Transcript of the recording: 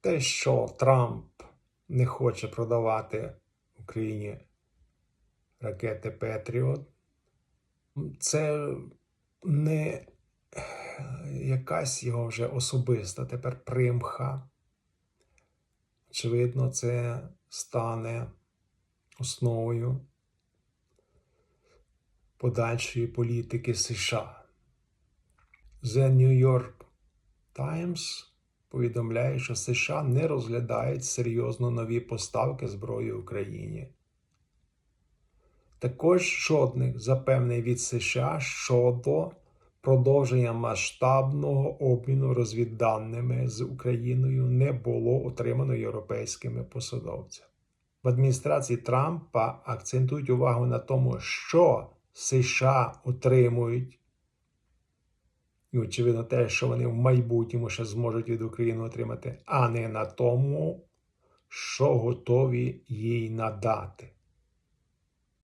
те, що Трамп не хоче продавати Україні ракети Петріот, це не якась його вже особиста тепер примха. Очевидно, це стане основою подальшої політики США. The New York Times повідомляє, що США не розглядають серйозно нові поставки зброї Україні. Також жодних запевнень від США щодо продовження масштабного обміну розвідданими з Україною не було отримано європейськими посадовцями. В адміністрації Трампа акцентують увагу на тому, що США отримують, і очевидно, те, що вони в майбутньому ще зможуть від України отримати, а не на тому, що готові їй надати.